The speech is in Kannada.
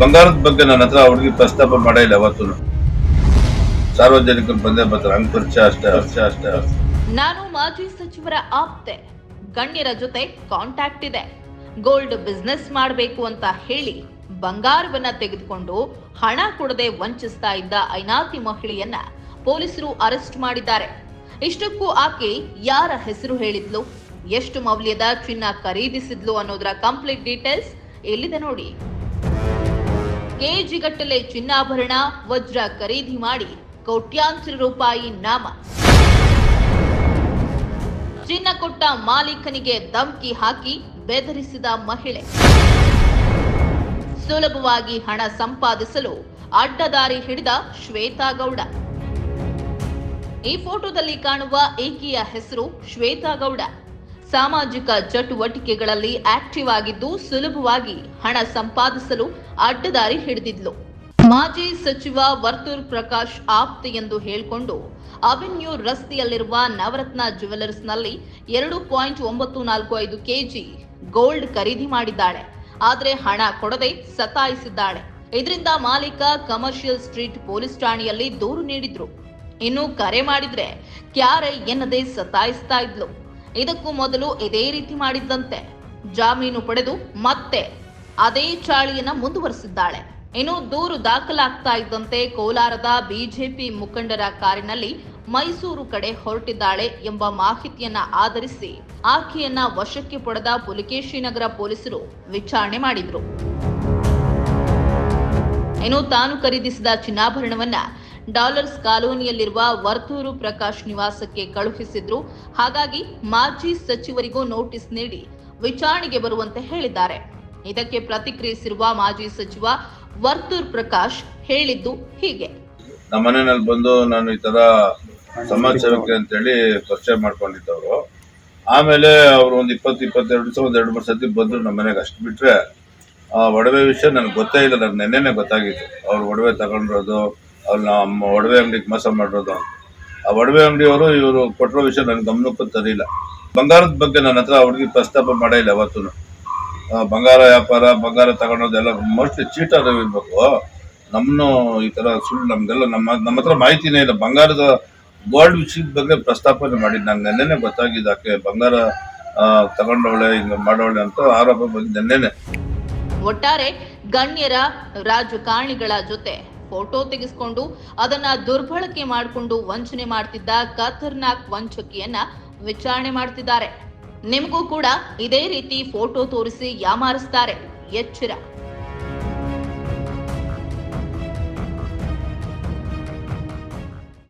ಬಂಗಾರದ ಬಗ್ಗೆ ನನ್ನ ಹತ್ರ ಅವ್ರಿಗೆ ಪ್ರಸ್ತಾಪ ಮಾಡೇ ಇಲ್ಲ ಅವತ್ತು. ಸಾರ್ವಜನಿಕರು ಬಂದೇ ಬರ್ತಾರೆ ಹಂಗ್ ಪರಿಚಯ ಅಷ್ಟೇ. ಅಷ್ಟೇ ಅಷ್ಟೇ. ನಾನು ಮಾಜಿ ಸಚಿವರ ಆಪ್ತೆ. ಗಣ್ಯರ ಜೊತೆ ಕಾಂಟ್ಯಾಕ್ಟ್ ಇದೆ. ಗೋಲ್ಡ್ ಬಿಸ್ನೆಸ್ ಮಾಡಬೇಕು ಅಂತ ಹೇಳಿ ಬಂಗಾರವನ್ನ ತೆಗೆದುಕೊಂಡು ಹಣ ಕೊಡದೆ ವಂಚಿಸ್ತಾ ಇದ್ದ ಐನಾತಿ ಮಹಿಳೆಯನ್ನ ಪೊಲೀಸರು ಅರೆಸ್ಟ್ ಮಾಡಿದ್ದಾರೆ. ಇಷ್ಟಕ್ಕೂ ಆಕೆ ಯಾರ ಹೆಸರು ಹೇಳಿದ್ಲು? ಎಷ್ಟು ಮೌಲ್ಯದ ಚಿನ್ನ ಖರೀದಿಸಿದ್ಲು ಅನ್ನೋದರ ಕಂಪ್ಲೀಟ್ ಡೀಟೇಲ್ಸ್ ಎಲ್ಲಿದೆ ನೋಡಿ. ಕೆಜಿಗಟ್ಟಲೆ ಚಿನ್ನಾಭರಣ, ವಜ್ರ ಖರೀದಿ ಮಾಡಿ ಕೋಟ್ಯಾಂತರ ರೂಪಾಯಿ ನಾಮ. ಚಿನ್ನ ಕೊಟ್ಟ ಮಾಲೀಕನಿಗೆ ಧಮ್ಕಿ ಹಾಕಿ ಬೆದರಿಸಿದ ಮಹಿಳೆ. ಸುಲಭವಾಗಿ ಹಣ ಸಂಪಾದಿಸಲು ಅಡ್ಡದಾರಿ ಹಿಡಿದ ಶ್ವೇತಾ ಗೌಡ. ಈ ಫೋಟೋದಲ್ಲಿ ಕಾಣುವ ಈಕೆಯ ಹೆಸರು ಶ್ವೇತಾ ಗೌಡ. ಸಾಮಾಜಿಕ ಚಟುವಟಿಕೆಗಳಲ್ಲಿ ಆಕ್ಟಿವ್ ಆಗಿದ್ದು ಸುಲಭವಾಗಿ ಹಣ ಸಂಪಾದಿಸಲು ಅಡ್ಡದಾರಿ ಹಿಡಿದಿದ್ಲು. ಮಾಜಿ ಸಚಿವ ವರ್ತೂರ್ ಪ್ರಕಾಶ್ ಆಪ್ತ ಎಂದು ಹೇಳಿಕೊಂಡು, ಅವೆನ್ಯೂ ರಸ್ತೆಯಲ್ಲಿರುವ ನವರತ್ನ ಜ್ಯುವೆಲರ್ಸ್ನಲ್ಲಿ ಎರಡು ಪಾಯಿಂಟ್ ಒಂಬತ್ತು ನಾಲ್ಕು ಐದು ಕೆಜಿ ಗೋಲ್ಡ್ ಖರೀದಿ ಮಾಡಿದ್ದಾಳೆ. ಆದರೆ ಹಣ ಕೊಡದೆ ಸತಾಯಿಸಿದ್ದಾಳೆ. ಇದರಿಂದ ಮಾಲೀಕ ಕಮರ್ಷಿಯಲ್ ಸ್ಟ್ರೀಟ್ ಪೊಲೀಸ್ ಠಾಣೆಯಲ್ಲಿ ದೂರು ನೀಡಿದ್ರು. ಇನ್ನು ಕರೆ ಮಾಡಿದ್ರೆ ಕ್ಯಾರೆ ಎನ್ನದೆ ಸತಾಯಿಸ್ತಾ ಇದ್ಲು. ಇದಕ್ಕೂ ಮೊದಲು ಇದೇ ರೀತಿ ಮಾಡಿದ್ದಂತೆ. ಜಾಮೀನು ಪಡೆದು ಮತ್ತೆ ಅದೇ ಚಾಳಿಯನ್ನ ಮುಂದುವರೆಸಿದ್ದಾಳೆ. ಇನ್ನು ದೂರು ದಾಖಲಾಗ್ತಾ ಇದ್ದಂತೆ ಕೋಲಾರದ ಬಿಜೆಪಿ ಮುಖಂಡರ ಕಾರಿನಲ್ಲಿ ಮೈಸೂರು ಕಡೆ ಹೊರಟಿದ್ದಾಳೆ ಎಂಬ ಮಾಹಿತಿಯನ್ನ ಆಧರಿಸಿ ಆಕೆಯನ್ನ ವಶಕ್ಕೆ ಪಡೆದ ಪುಲಿಕೇಶಿನಗರ ಪೊಲೀಸರು ವಿಚಾರಣೆ ಮಾಡಿದ್ರು. ಇನ್ನು ತಾನು ಖರೀದಿಸಿದ ಚಿನ್ನಾಭರಣವನ್ನ ಡಾಲರ್ಸ್ ಕಾಲೋನಿಯಲ್ಲಿರುವ ವರ್ತೂರು ಪ್ರಕಾಶ್ ನಿವಾಸಕ್ಕೆ ಕಳುಹಿಸಿದ್ರು. ಹಾಗಾಗಿ ಮಾಜಿ ಸಚಿವರಿಗೂ ನೋಟಿಸ್ ನೀಡಿ ವಿಚಾರಣೆಗೆ ಬರುವಂತೆ ಹೇಳಿದ್ದಾರೆ. ಇದಕ್ಕೆ ಪ್ರತಿಕ್ರಿಯಿಸಿರುವ ಮಾಜಿ ಸಚಿವ ವರ್ತೂರ್ ಪ್ರಕಾಶ್ ಹೇಳಿದ್ದು ಹೀಗೆ. ನಮ್ಮನೆಯಲ್ಲಿ ಬಂದು ನಾನು ಈ ತರ ಸಮಾಜ ಅಂತ ಹೇಳಿ ಪರಿಚಯ ಮಾಡ್ಕೊಂಡಿದ್ದವರು. ಆಮೇಲೆ ಅವರು ಒಂದು ಇಪ್ಪತ್ತು, ಇಪ್ಪತ್ತೆರಡು ದಿವಸ ಒಂದು ಎರಡು ಮೂರು ಸತಿ ಬಂದ್ರು ನಮ್ಮ ಮನೆಗೆ ಅಷ್ಟು ಬಿಟ್ರೆ. ಆ ಒಡವೆ ವಿಷಯ ನನಗೆ ಗೊತ್ತೇ ಇಲ್ಲ ನನಗೆ ನೆನ್ನೆನೆ ಗೊತ್ತಾಗಿತ್ತು. ಅವ್ರು ಒಡವೆ ತಗೊಂಡಿರೋದು ಅವ್ರು ನಮ್ಮ ಒಡವೆ ಅಂಗಡಿಗೆ ಮೋಸ ಮಾಡಿರೋದು ಆ ಒಡವೆ ಅಂಗಡಿಯವರು ಇವರು ಕೊಟ್ಟಿರೋ ವಿಷಯ ನನ್ನ ಗಮನಕ್ಕೂ ತರಿಲ್ಲ ಬಂಗಾರದ ಬಗ್ಗೆ ನನ್ನ ಹತ್ರ ಅವ್ರಿಗೆ ಪ್ರಸ್ತಾಪ ಮಾಡೇ ಇಲ್ಲ ಯಾವತ್ತೂ ಬಂಗಾರ ವ್ಯಾಪಾರ, ಬಂಗಾರ ತಗೊಳೋದೆಲ್ಲ ಮೋಸ್ಟ್ಲಿ ಚೀಟರ್ ಇರಬೇಕು ನಮ್ಮನ್ನು ಈ ತರ ಸುಳ್ಳು ನಮ್ದೆಲ್ಲ ನಮ್ಮ ನಮ್ಮ ಹತ್ರ ಮಾಹಿತಿನೇ ಇಲ್ಲ. ಬಂಗಾರದ ಗೋಲ್ಡ್ ವಿಷಯದ ಬಗ್ಗೆ ಪ್ರಸ್ತಾಪನೆ ಮಾಡಿದ್ದು ನಂಗೆ ನೆನ್ನೆ ಗೊತ್ತಾಗಿದ್ದು ಆಕೆ ಬಂಗಾರ ತಗೊಂಡವಳೆ, ಹಿಂಗ ಮಾಡೋಳೆ ಅಂತ ಆರೋಪ ಬಂದು ನೆನ್ನೆನೆ. ಒಟ್ಟಾರೆ ಗಣ್ಯರ ರಾಜಕಾರಣಿಗಳ ಜೊತೆ ಫೋಟೋ ತೆಗೆಸಿಕೊಂಡು ಅದನ್ನ ದುರ್ಬಳಕೆ ಮಾಡಿಕೊಂಡು ವಂಚನೆ ಮಾಡ್ತಿದ್ದ ಖತರ್ನಾಕ್ ವಂಚಕಿಯನ್ನ ವಿಚಾರಣೆ ಮಾಡ್ತಿದ್ದಾರೆ. ನಿಮಗೂ ಕೂಡ ಇದೇ ರೀತಿ ಫೋಟೋ ತೋರಿಸಿ ಯಾಮಾರಿಸ್ತಾರೆ. ಎಚ್ಚರ.